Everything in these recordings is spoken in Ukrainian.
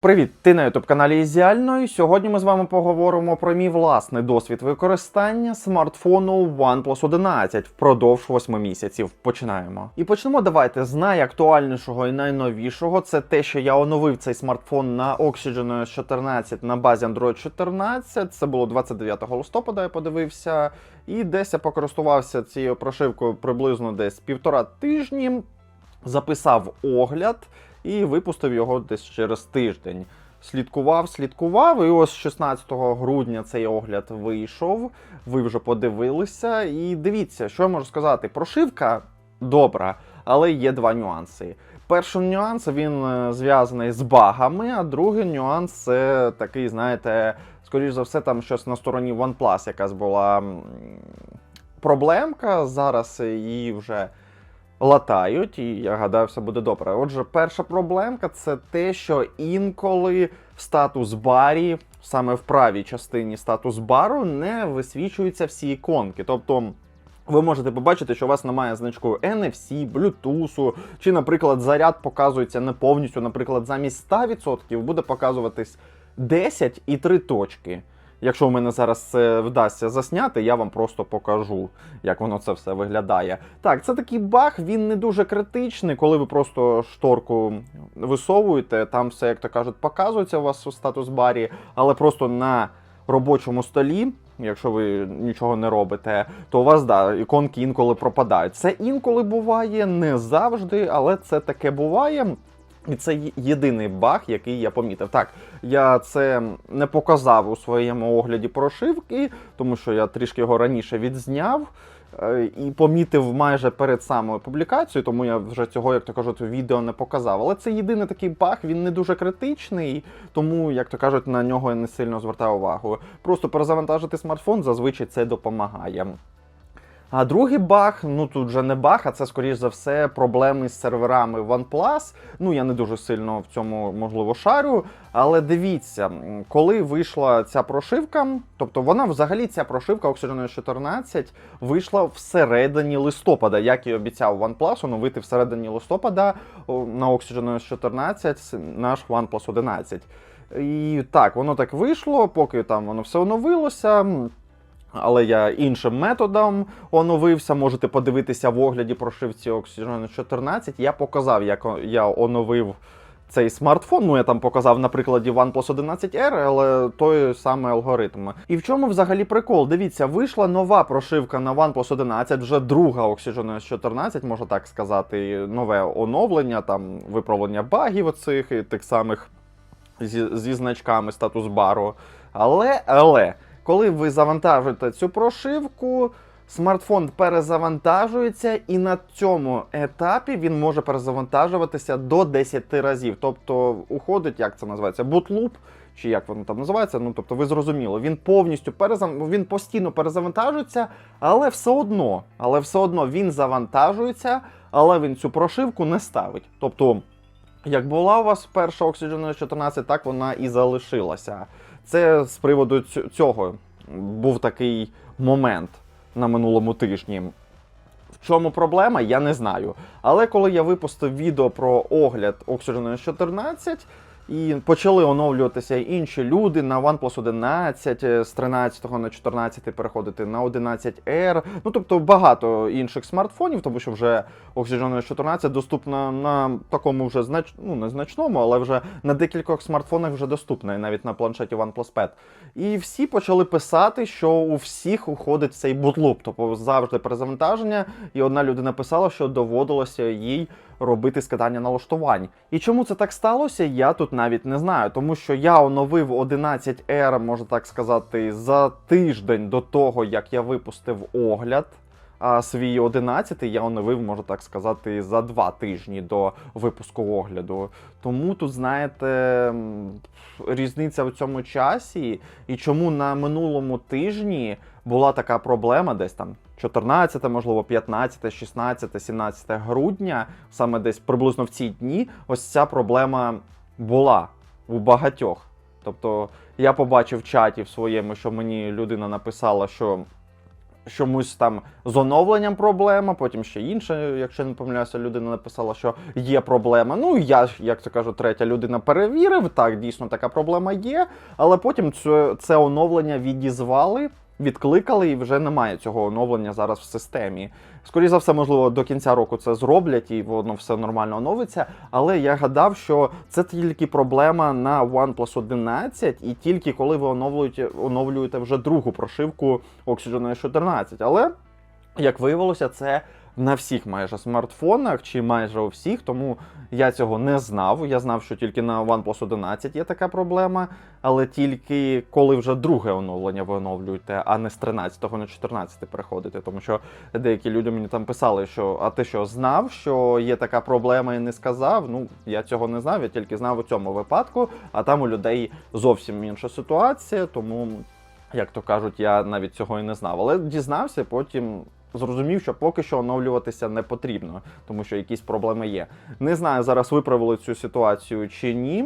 Привіт, ти на youtube каналі Ізіально, і сьогодні ми з вами поговоримо про мій власний досвід використання смартфону OnePlus 11 впродовж 8 місяців. Починаємо. І почнемо давайте з найактуальнішого і найновішого. Це те, що я оновив цей смартфон на Oxygen OS 14 на базі Android 14. Це було 29 листопада, я подивився. І десь я покористувався цією прошивкою приблизно десь півтора тижні. Записав огляд і випустив його десь через тиждень. Слідкував, слідкував, і ось 16 грудня цей огляд вийшов. Ви вже подивилися. І дивіться, що я можу сказати. Прошивка добра, але є два нюанси. Перший нюанс він е, зв'язаний з багами, а другий нюанс це такий, знаєте, скоріш за все, там щось на стороні OnePlus якась була проблемка. Зараз її вже латають, і я гадаю, все буде добре. Отже, перша проблемка це те, що інколи в статус барі, саме в правій частині статус бару, не висвічуються всі іконки. Тобто. Ви можете побачити, що у вас немає значку NFC, Bluetooth, чи, наприклад, заряд показується не повністю. Наприклад, замість 100% буде показуватись 10 і 3 точки. Якщо у мене зараз це вдасться засняти, я вам просто покажу, як воно це все виглядає. Так, це такий баг, він не дуже критичний, коли ви просто шторку висовуєте, там все, як то кажуть, показується у вас у статус барі, але просто на робочому столі. Якщо ви нічого не робите, то у вас да, іконки інколи пропадають. Це інколи буває, не завжди, але це таке буває. І це єдиний баг, який я помітив. Так, я це не показав у своєму огляді прошивки, тому що я трішки його раніше відзняв. е, І помітив майже перед самою публікацією, тому я вже цього, як то кажуть, відео не показав. Але це єдиний такий баг, він не дуже критичний, тому, як то кажуть, на нього я не сильно звертаю увагу. Просто перезавантажити смартфон зазвичай це допомагає. А другий баг, ну тут вже не баг, а це скоріш за все проблеми з серверами OnePlus. Ну я не дуже сильно в цьому можливо шарю. Але дивіться, коли вийшла ця прошивка, тобто вона взагалі ця прошивка Oxygen 14 вийшла всередині листопада, як і обіцяв OnePlus оновити всередині листопада на Oxygen 14 наш OnePlus 11. І так, воно так вийшло, поки там воно все оновилося. Але я іншим методом оновився. Можете подивитися в огляді прошивці Oxygen 14. Я показав, як я оновив цей смартфон. Ну, я там показав на прикладі OnePlus 11R, але той самий алгоритм. І в чому взагалі прикол? Дивіться, вийшла нова прошивка на OnePlus 11, вже друга Oxygen 14, можна так сказати, нове оновлення, там виправлення багів оцих тих самих зі, зі значками статус бару. Але, але, коли ви завантажуєте цю прошивку, смартфон перезавантажується, і на цьому етапі він може перезавантажуватися до 10 разів. Тобто уходить, як це називається, бутлуп. Чи як воно там називається? Ну тобто, ви зрозуміли, він повністю перезав... він постійно перезавантажується, але все одно, але все одно він завантажується, але він цю прошивку не ставить. Тобто, як була у вас перша Oxygen 14, так вона і залишилася. Це з приводу цього був такий момент на минулому тижні. В чому проблема, я не знаю. Але коли я випустив відео про огляд Oxygen 14, і почали оновлюватися інші люди на OnePlus 11, е, з 13 на 14 переходити на 11R. Ну тобто багато інших смартфонів, тому що вже Oxygen 14 доступна на такому вже знач... ну, не значному, але вже на декількох смартфонах вже доступна, і навіть на планшеті OnePlus Pad. І всі почали писати, що у всіх уходить цей бутлуп, тобто завжди перезавантаження. І одна людина писала, що доводилося їй робити скидання налаштувань. І чому це так сталося, я тут навіть не знаю, тому що я оновив 11R, можна так сказати, за тиждень до того, як я випустив огляд. А свій 11 я оновив, можна так сказати, за два тижні до випуску огляду. Тому тут, знаєте, різниця в цьому часі, і чому на минулому тижні була така проблема, десь там 14, можливо, 15, 16, 17 грудня, саме десь приблизно в ці дні, ось ця проблема була у багатьох. Тобто я побачив в чаті в своєму, що мені людина написала, що чомусь там з оновленням проблема, потім ще інше, якщо не помиляюся, людина написала, що є проблема. Ну, я як то кажу, третя людина перевірив, так, дійсно така проблема є, але потім це, це оновлення відізвали. Відкликали і вже немає цього оновлення зараз в системі. Скоріше за все, можливо, до кінця року це зроблять і воно все нормально оновиться. Але я гадав, що це тільки проблема на OnePlus 11, і тільки коли ви оновлюєте, оновлюєте вже другу прошивку Oxygen 14. Але як виявилося, це на всіх майже смартфонах, чи майже у всіх, тому я цього не знав. Я знав, що тільки на OnePlus 11 є така проблема, але тільки коли вже друге оновлення ви оновлюєте, а не з 13 на 14 переходите. Тому що деякі люди мені там писали, що а ти що знав, що є така проблема і не сказав. Ну я цього не знав, я тільки знав у цьому випадку, а там у людей зовсім інша ситуація, тому. Як то кажуть, я навіть цього і не знав, але дізнався, потім зрозумів, що поки що оновлюватися не потрібно, тому що якісь проблеми є. Не знаю, зараз виправили цю ситуацію чи ні.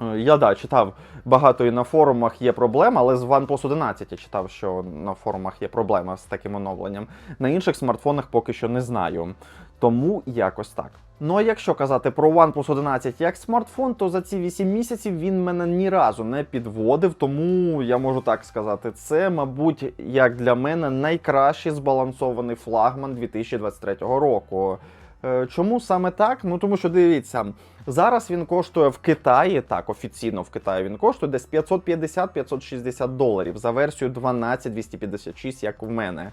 Е, Я да, читав багато і на форумах є проблема, але з OnePlus 11 я читав, що на форумах є проблема з таким оновленням. На інших смартфонах поки що не знаю. Тому якось так. Ну а якщо казати про OnePlus 11 як смартфон, то за ці 8 місяців він мене ні разу не підводив, тому я можу так сказати, це, мабуть, як для мене найкращий збалансований флагман 2023 року. Е, Чому саме так? Ну тому що дивіться, зараз він коштує в Китаї, так офіційно в Китаї він коштує десь 550-560 доларів за версію 12256, як в мене.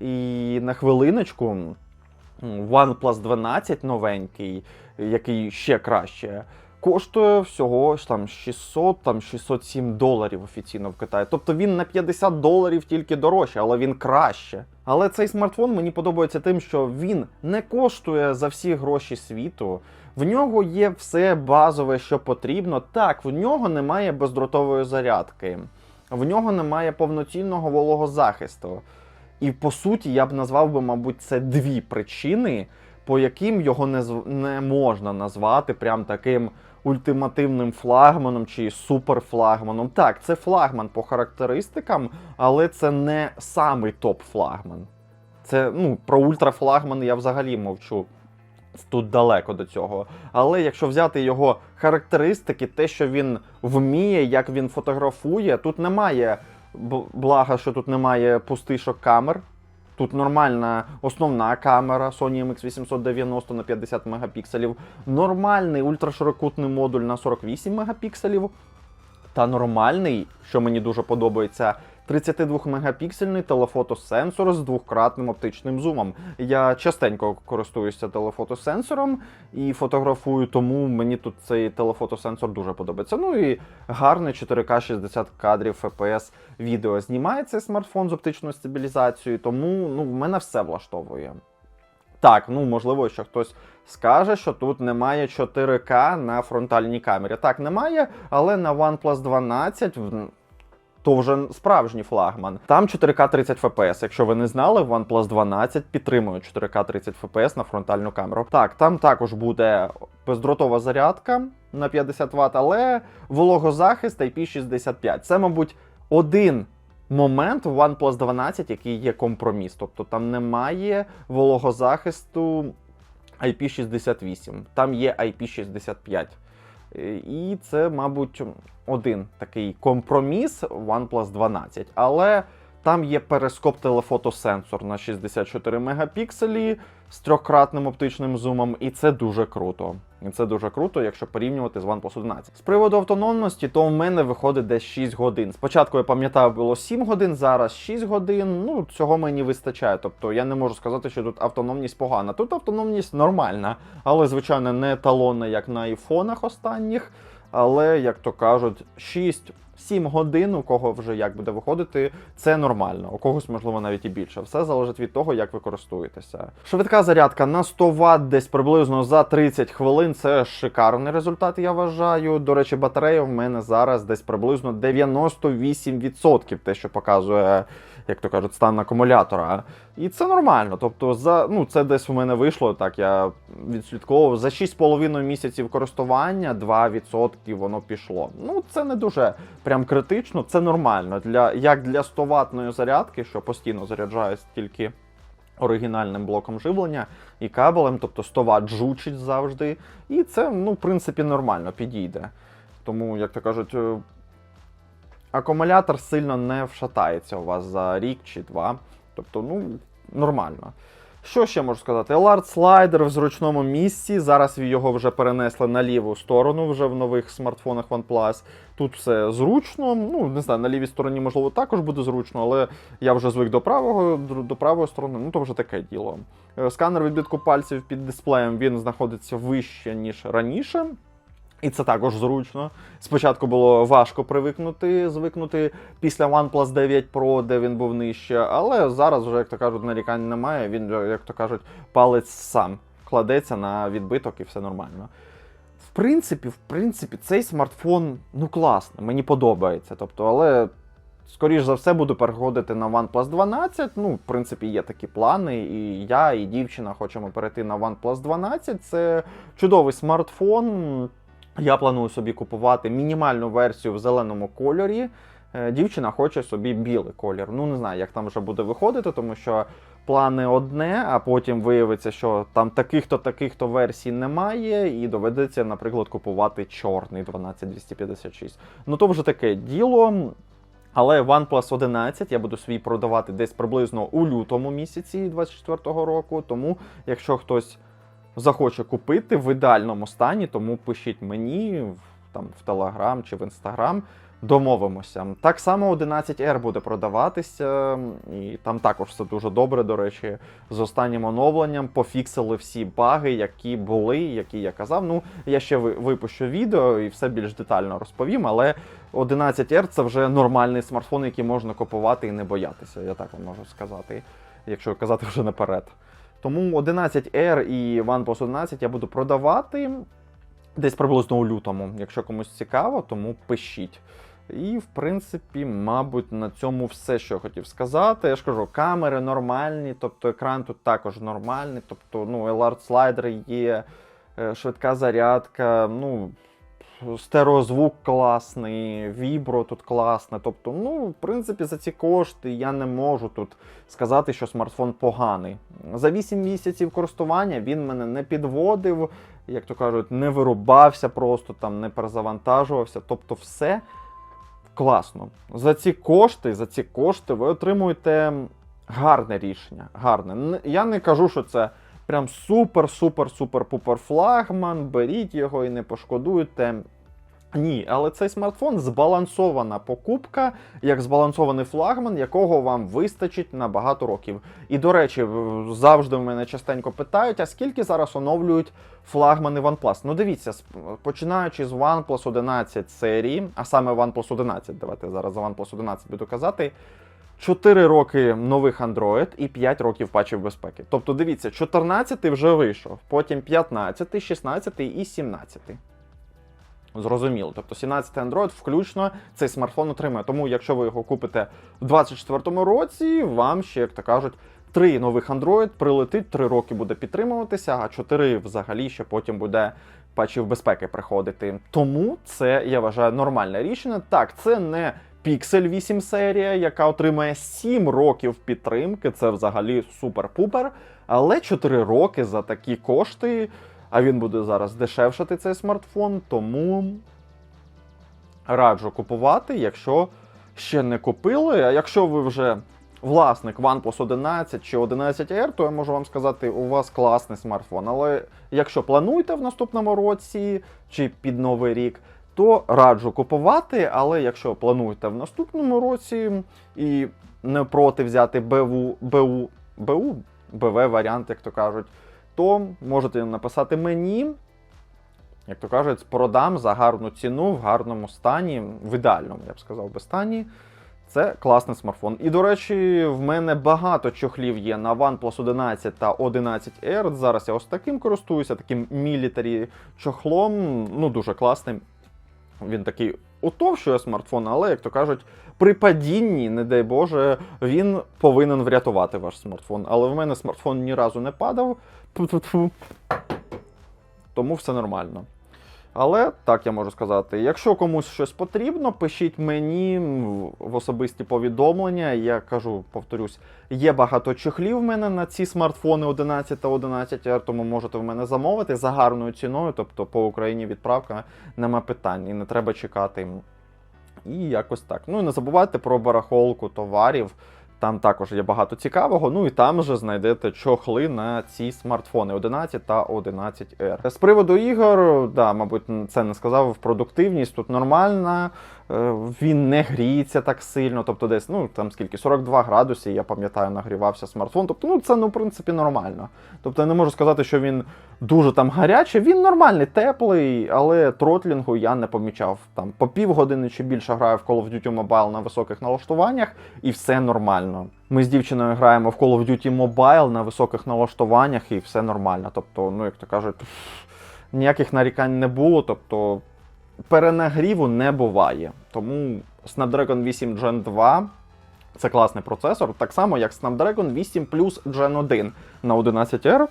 І на хвилиночку OnePlus 12 новенький, який ще краще. Коштує всього там 600, там 607 доларів офіційно в Китаї. Тобто він на 50 доларів тільки дорожче, але він краще. Але цей смартфон мені подобається тим, що він не коштує за всі гроші світу. В нього є все базове, що потрібно. Так, в нього немає бездротової зарядки, в нього немає повноцінного вологозахисту. І по суті, я б назвав би, мабуть, це дві причини, по яким його не, не можна назвати прям таким ультимативним флагманом чи суперфлагманом. Так, це флагман по характеристикам, але це не самий топ-флагман. Це ну, про ультрафлагман я взагалі мовчу. Тут далеко до цього. Але якщо взяти його характеристики, те, що він вміє, як він фотографує, тут немає б- блага, що тут немає пустишок камер. Тут нормальна основна камера Sony MX890 на 50 мегапікселів, нормальний ультраширокутний модуль на 48 мегапікселів, та нормальний, що мені дуже подобається, 32-мегапіксельний телефотосенсор з двократним оптичним зумом. Я частенько користуюся телефотосенсором і фотографую, тому мені тут цей телефотосенсор дуже подобається. Ну і гарне 4К 60 кадрів FPS відео знімає цей смартфон з оптичною стабілізацією, тому ну, мене все влаштовує. Так, ну можливо, що хтось скаже, що тут немає 4К на фронтальній камері. Так, немає, але на OnePlus 12 то вже справжній флагман. Там 4К 30 FPS. Якщо ви не знали, OnePlus 12 підтримує 4К 30 FPS на фронтальну камеру. Так, там також буде бездротова зарядка на 50 Вт, але вологозахист IP65. Це, мабуть, один момент в OnePlus 12, який є компроміс. Тобто там немає вологозахисту IP68, там є IP65. Е, І це, мабуть, один такий компроміс OnePlus 12. Але там є перископ телефотосенсор на 64 мегапікселі з трьохкратним оптичним зумом, і це дуже круто. І це дуже круто, якщо порівнювати з OnePlus 11. З приводу автономності, то в мене виходить десь 6 годин. Спочатку я пам'ятаю, було 7 годин, зараз 6 годин. Ну, цього мені вистачає. Тобто я не можу сказати, що тут автономність погана. Тут автономність нормальна, але, звичайно, не еталонна, як на айфонах останніх. Але, як то кажуть, 6-7 годин, у кого вже як буде виходити, це нормально. У когось, можливо, навіть і більше. Все залежить від того, як ви користуєтеся. Швидка зарядка на 100 Вт десь приблизно за 30 хвилин. Це шикарний результат, я вважаю. До речі, батарея в мене зараз десь приблизно 98%, те, що показує як то кажуть, стан акумулятора. І це нормально. Тобто, за ну це десь у мене вийшло. Так я відслідковував за 6,5 місяців користування 2% воно пішло. Ну це не дуже прям критично, це нормально. Для як для 100 ватної зарядки, що постійно заряджаюсь тільки оригінальним блоком живлення і кабелем, тобто 100 Вт жучить завжди. І це, ну, в принципі, нормально підійде. Тому, як то кажуть, е, акумулятор сильно не вшатається у вас за рік чи два. Тобто, ну, нормально. Що ще можу сказати? Елард слайдер в зручному місці. Зараз його вже перенесли на ліву сторону, вже в нових смартфонах OnePlus. Тут все зручно. Ну, не знаю, на лівій стороні, можливо, також буде зручно, але я вже звик до правого, до правої сторони, ну то вже таке діло. Е, Сканер відбитку пальців під дисплеєм він знаходиться вище, ніж раніше. І це також зручно. Спочатку було важко привикнути, звикнути після OnePlus 9 Pro, де він був нижче, але зараз вже, як то кажуть, нарікань немає. Він, як то кажуть, палець сам кладеться на відбиток і все нормально. В принципі, в принципі, цей смартфон ну класний, мені подобається. Тобто, але скоріш за все буду переходити на OnePlus 12. Ну, в принципі, є такі плани. І я, і дівчина хочемо перейти на OnePlus 12. Це чудовий смартфон. Я планую собі купувати мінімальну версію в зеленому кольорі. Е, Дівчина хоче собі білий колір. Ну не знаю, як там вже буде виходити, тому що плани одне, а потім виявиться, що там таких-то таких-то версій немає, і доведеться, наприклад, купувати чорний 12256. Ну то вже таке діло. Але OnePlus 11 я буду свій продавати десь приблизно у лютому місяці 24-го року. Тому, якщо хтось захоче купити в ідеальному стані, тому пишіть мені там в Телеграм чи в Інстаграм. Домовимося. Так само 11R буде продаватися, і там також все дуже добре. До речі, з останнім оновленням пофіксили всі баги, які були, які я казав. Ну, я ще випущу відео і все більш детально розповім. Але 11R це вже нормальний смартфон, який можна купувати і не боятися. Я так вам можу сказати, якщо казати вже наперед. Тому 11R і OnePlus 11 я буду продавати десь приблизно у лютому. Якщо комусь цікаво, тому пишіть. І, в принципі, мабуть, на цьому все, що я хотів сказати. Я ж кажу, камери нормальні, тобто екран тут також нормальний, тобто, ну, LR слайдер є, е, швидка зарядка, ну. Стереозвук класний, вібро тут класне. Тобто, ну, в принципі, за ці кошти я не можу тут сказати, що смартфон поганий. За 8 місяців користування він мене не підводив, як то кажуть, не вирубався просто там, не перезавантажувався. Тобто, все класно. За ці кошти, за ці кошти ви отримуєте гарне рішення. Гарне. Я не кажу, що це прям супер, супер, супер пупер флагман. Беріть його і не пошкодуєте. Ні, але цей смартфон збалансована покупка, як збалансований флагман, якого вам вистачить на багато років. І до речі, завжди в мене частенько питають: а скільки зараз оновлюють флагмани OnePlus? Ну дивіться, починаючи з OnePlus 11 серії, а саме OnePlus 11, давайте зараз за OnePlus 11 буду казати. 4 роки нових Android і 5 років патчів безпеки. Тобто, дивіться, 14 вже вийшов, потім 15, 16 і 17. Зрозуміло. Тобто 17 Android включно цей смартфон отримає. Тому, якщо ви його купите в 24-му році, вам ще, як то кажуть, три нових Android прилетить, 3 роки буде підтримуватися, а 4 взагалі ще потім буде патчів безпеки приходити. Тому це я вважаю нормальне рішення. Так, це не Pixel 8 серія, яка отримає 7 років підтримки. Це взагалі супер-пупер. Але 4 роки за такі кошти. А він буде зараз дешевшати цей смартфон, тому раджу купувати, якщо ще не купили. А якщо ви вже власник OnePlus 11 чи 11R, то я можу вам сказати, у вас класний смартфон. Але якщо плануєте в наступному році чи під новий рік, то раджу купувати. Але якщо плануєте в наступному році і не проти взяти БУ, БУ, БУ, БВ варіант, як то кажуть, то можете написати мені. Як то кажуть, продам за гарну ціну в гарному стані, в ідеальному, я б сказав, би стані. Це класний смартфон. І, до речі, в мене багато чохлів є на OnePlus 11 та 11R. Зараз я ось таким користуюся, таким мілітарі чохлом. Ну, дуже класним. Він такий утовщує смартфон, але, як то кажуть, при падінні, не дай Боже, він повинен врятувати ваш смартфон. Але в мене смартфон ні разу не падав. Тому все нормально. Але так я можу сказати, якщо комусь щось потрібно, пишіть мені в особисті повідомлення. Я кажу, повторюсь, є багато чехлів в мене на ці смартфони 11 та 11R, тому можете в мене замовити за гарною ціною, тобто по Україні відправка нема питань і не треба чекати. І якось так. Ну і не забувайте про барахолку товарів. Там також є багато цікавого. Ну і там же знайдете чохли на ці смартфони 11 та 11R. З приводу ігор, да, мабуть, це не сказав. Продуктивність тут нормальна. Е, Він не гріється так сильно. Тобто, десь ну там скільки 42 градуси, я пам'ятаю, нагрівався смартфон. Тобто, ну це ну в принципі нормально. Тобто я не можу сказати, що він дуже там гарячий. Він нормальний, теплий, але тротлінгу я не помічав. Там по півгодини чи більше граю в Call of Duty Mobile на високих налаштуваннях, і все нормально. Ми з дівчиною граємо в Call of Duty Mobile на високих налаштуваннях, і все нормально. Тобто, ну як то кажуть, ніяких нарікань не було. Тобто перенагріву не буває. Тому Snapdragon 8 Gen 2 це класний процесор, так само як Snapdragon 8 Plus Gen 1 на 11R.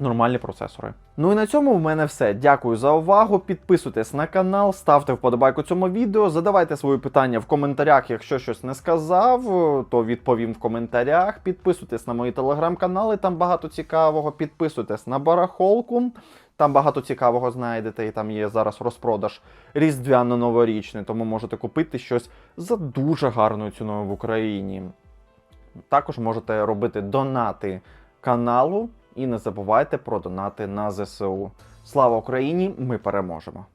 Нормальні процесори. Ну і на цьому в мене все. Дякую за увагу. Підписуйтесь на канал, ставте вподобайку цьому відео, задавайте свої питання в коментарях. Якщо щось не сказав, то відповім в коментарях. Підписуйтесь на мої телеграм-канали, там багато цікавого. Підписуйтесь на барахолку. Там багато цікавого знайдете, і там є зараз розпродаж різдвяно-новорічний, тому можете купити щось за дуже гарною ціною в Україні. Також можете робити донати каналу і не забувайте про донати на ЗСУ. Слава Україні! Ми переможемо!